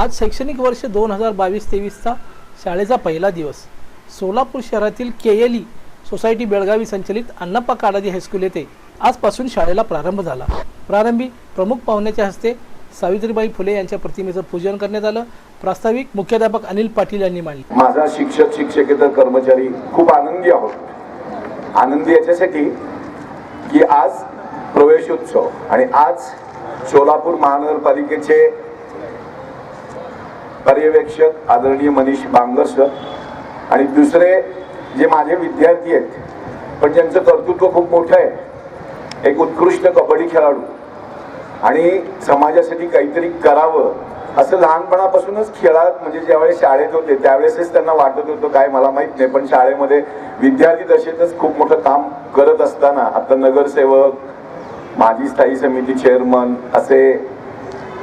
आज शैक्षणिक वर्ष दोन हजार बावीस तेवीसचा शाळेचा पहिला दिवस. सोलापूर शहरातील K L E society Belagavi संचलित अण्णाप्पा काडाजी हायस्कूल येथे आजपासून शाळेला प्रारंभ झाला. प्रारंभी प्रमुख पाहुण्याच्या हस्ते सावित्रीबाई फुले यांच्या प्रतिमेचं पूजन करण्यात आलं. प्रास्ताविक मुख्याध्यापक अनिल पाटील यांनी मांडले. माझा शिक्षक शिक्षकेतर कर्मचारी खूप आनंदी आहोत. आनंदी याच्यासाठी की आज प्रवेशोत्सव आणि आज सोलापूर महानगरपालिकेचे पर्यवेक्षक आदरणीय मनीष बांगर सर आणि दुसरे जे माझे विद्यार्थी आहेत पण ज्यांचं कर्तृत्व खूप मोठं आहे एक उत्कृष्ट कबड्डी खेळाडू. आणि समाजासाठी काहीतरी करावं असं लहानपणापासूनच खेळात म्हणजे ज्यावेळेस शाळेत होते त्यावेळेसच त्यांना वाटत होतं काय मला माहीत नाही पण शाळेमध्ये विद्यार्थी दशेतच खूप मोठं काम करत असताना आता नगरसेवक माजी स्थायी समिती चेअरमन असे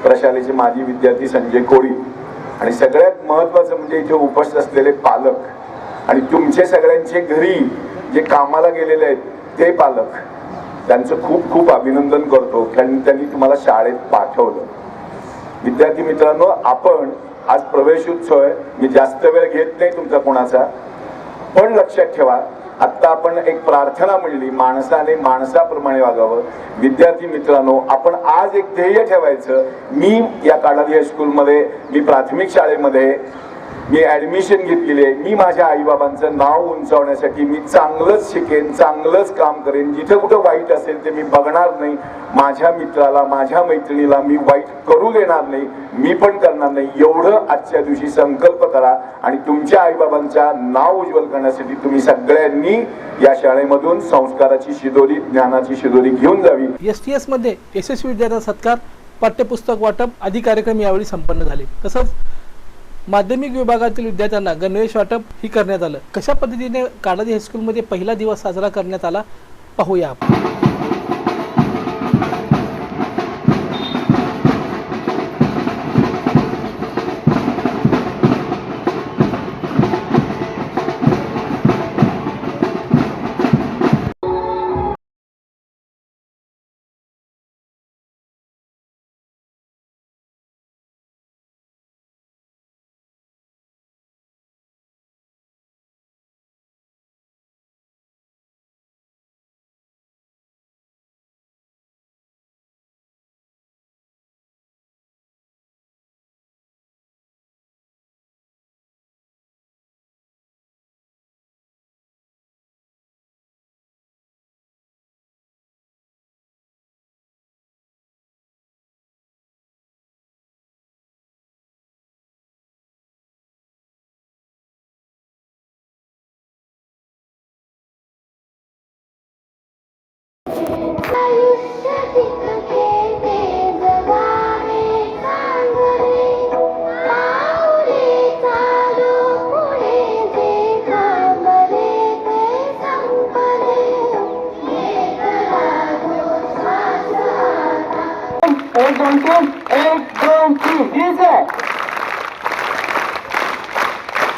प्रशालेचे माजी विद्यार्थी संजय कोळी आणि सगळ्यात महत्वाचं म्हणजे इथे उपस्थित असलेले पालक आणि तुमचे सगळ्यांचे घरी जे कामाला गेलेले आहेत ते पालक त्यांचं खूप खूप अभिनंदन करतो. कारण त्यांनी तुम्हाला शाळेत पाठवलं. विद्यार्थी मित्रांनो आपण आज प्रवेशोत्सव आहे. मी जास्त वेळ घेत नाही तुमचा कोणाचा. पण लक्षात ठेवा आत्ता आपण एक प्रार्थना म्हणली माणसाने माणसाप्रमाणे वागावं. विद्यार्थी मित्रांनो आपण आज एक ध्येय ठेवायचं. मी या काळादी हायस्कूलमध्ये मी प्राथमिक शाळेमध्ये मी ऍडमिशन घेतलेली आहे. मी माझ्या आईबाबांचं नाव उंचावण्यासाठी मी चांगलंच शिकेन चांगलंच काम करेन. जिथं कुठं वाईट असेल ते मी बघणार नाही. माझ्या मित्राला माझ्या मैत्रिणीला मी वाईट करू देणार नाही. मी पण करणार नाही. एवढं आजच्या दिवशी संकल्प करा आणि तुमच्या आईबाबांच्या नाव उज्ज्वल करण्यासाठी तुम्ही सगळ्यांनी या शाळेमधून संस्काराची शिदोरी ज्ञानाची शिदोरी घेऊन जावी. एस टी एसमध्ये यशस्वी विद्यार्थ्यांचा सत्कार पाठ्यपुस्तक वाटप आदी कार्यक्रम यावेळी संपन्न झाले. तसंच माध्यमिक विभागातील विद्यार्थ्यांना गणवेश वाटप ही करण्यात आलं. कशा पद्धतीने काळादी हायस्कूलमध्ये पहिला दिवस साजरा करण्यात आला? पाहूया आपण.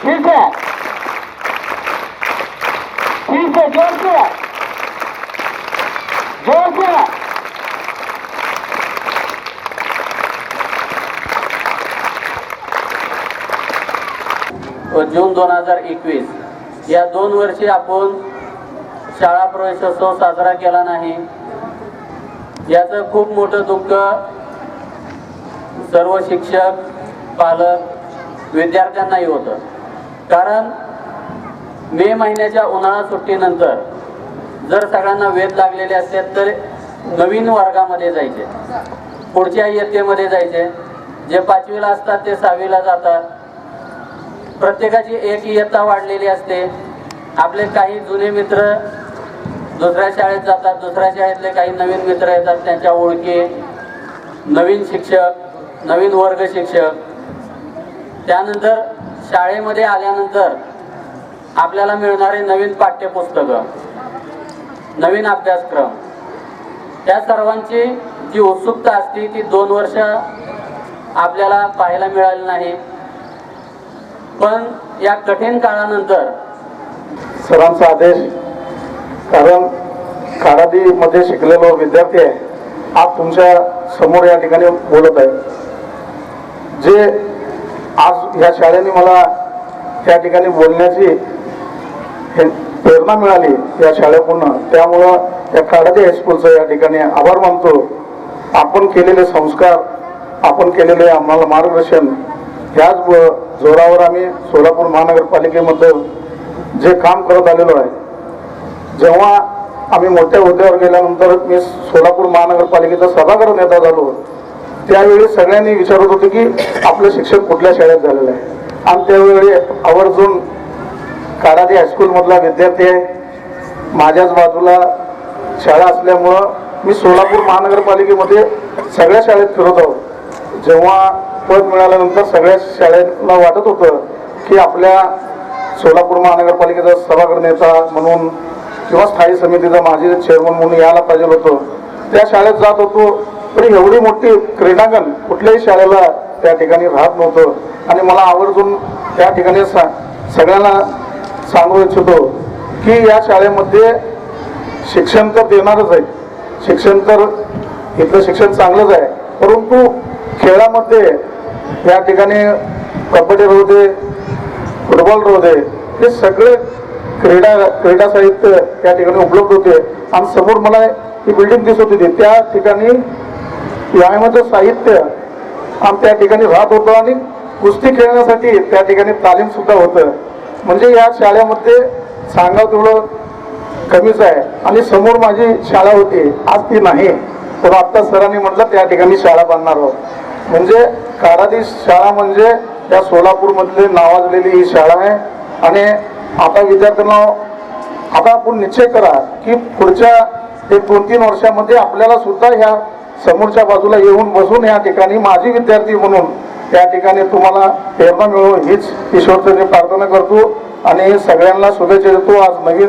ठीक से ठीक से जोर से। जोर से। जून दोन हजार एकवीस. या दोन वर्षी आपण शाळा प्रवेशोत्सव साजरा केला नाही. याचं खूप मोठं दुःख सर्व शिक्षक पालक विद्यार्थ्यांनाही होतं. कारण मे महिन्याच्या उन्हाळा सुट्टीनंतर जर सगळ्यांना वेध लागलेले असतात तर नवीन वर्गामध्ये जायचे. पुढच्या इयत्तेमध्ये जायचे. जे पाचवीला असतात ते सहावीला जातात. प्रत्येकाची एक इयत्ता वाढलेली असते. आपले काही जुने मित्र दुसऱ्या शाळेत जातात. दुसऱ्या शाळेतले काही नवीन मित्र येतात. त्यांच्या ओळखी नवीन शिक्षक नवीन वर्ग शिक्षक. त्यानंतर शाळेमध्ये आल्यानंतर आपल्याला मिळणारे नवीन पाठ्यपुस्तकं नवीन अभ्यासक्रम त्या सर्वांची जी उत्सुकता असते ती दोन वर्ष आपल्याला पाहायला मिळाली नाही. पण या कठीण काळानंतर सरांचा आदेश कारण काळादीमध्ये शिकलेलो विद्यार्थी आहे आज तुमच्यासमोर या ठिकाणी बोलत आहे जे आज ह्या शाळेने मला त्या ठिकाणी बोलण्याची हे प्रेरणा मिळाली या शाळेकडून त्यामुळं या खाडाचे हायस्कूलचं या ठिकाणी आभार मानतो. आपण केलेले संस्कार आपण केलेले आम्हाला मार्गदर्शन ह्याच जोरावर आम्ही सोलापूर महानगरपालिकेमध्ये जे काम करत आलेलो आहे जेव्हा आम्ही मोठ्या हुद्द्यावर गेल्यानंतर मी सोलापूर महानगरपालिकेचा सभागृह नेता झालो. त्यावेळी सगळ्यांनी विचारत होते की आपलं शिक्षण कुठल्या शाळेत झालेलं आहे? आणि त्यावेळी आवर्जून कारादी हायस्कूलमधला विद्यार्थी आहे. माझ्याच बाजूला शाळा असल्यामुळं मी सोलापूर महानगरपालिकेमध्ये सगळ्या शाळेत फिरत आहोत. जेव्हा पद मिळाल्यानंतर सगळ्या शाळेला वाटत होतं की आपल्या सोलापूर महानगरपालिकेचा सभागृह नेता म्हणून किंवा स्थायी समितीचा माझी चेअरमन म्हणून यायला पाहिजे होतं. त्या शाळेत जात होतो. पण एवढी मोठी क्रीडांगण कुठल्याही शाळेला त्या ठिकाणी राहत नव्हतं. आणि मला आवर्जून त्या ठिकाणी सा सगळ्यांना सांगू इच्छितो की या शाळेमध्ये शिक्षण तर देणारच आहे. शिक्षण तर इथलं शिक्षण चांगलंच आहे. परंतु खेळामध्ये या ठिकाणी कबड्डी राहू दे फुटबॉल राहू दे हे सगळे क्रीडा क्रीडा साहित्य त्या ठिकाणी उपलब्ध होते. आणि समोर मला ही बिल्डिंग दिसत होती. त्या ठिकाणी व्यायामाचं साहित्य आम्ही त्या ठिकाणी राहत होतो आणि कुस्ती खेळण्यासाठी त्या ठिकाणी तालीम सुद्धा होतं. म्हणजे या शाळेमध्ये सांगा थोडं कमीच आहे. आणि समोर माझी शाळा होती. आज ती नाही. पण आत्ता सरांनी म्हटलं त्या ठिकाणी शाळा बांधणार आहोत. म्हणजे कारादी शाळा म्हणजे या सोलापूरमधले नावाजलेली ही शाळा आहे. आणि आता विद्यार्थ्यांना आता आपण निश्चय करा की पुढच्या एक दोन तीन वर्षामध्ये आपल्याला सुद्धा ह्या समोरच्या बाजूला येऊन बसून या ठिकाणी माझी विद्यार्थी म्हणून त्या ठिकाणी तुम्हाला प्रेरणा मिळो हीच ईश्वरचरणी प्रार्थना करतो आणि सगळ्यांना शुभेच्छा देतो. आज नवीन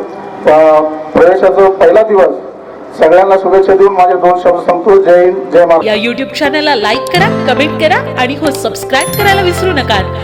प्रवेशाचा पहिला दिवस. सगळ्यांना शुभेच्छा देऊन माझे दोन शब्द संपतो. जय हिंद जय महाराज या युट्यूब चॅनलला लाईक करा कमेंट करा आणि हो सबस्क्राईब करायला विसरू नका.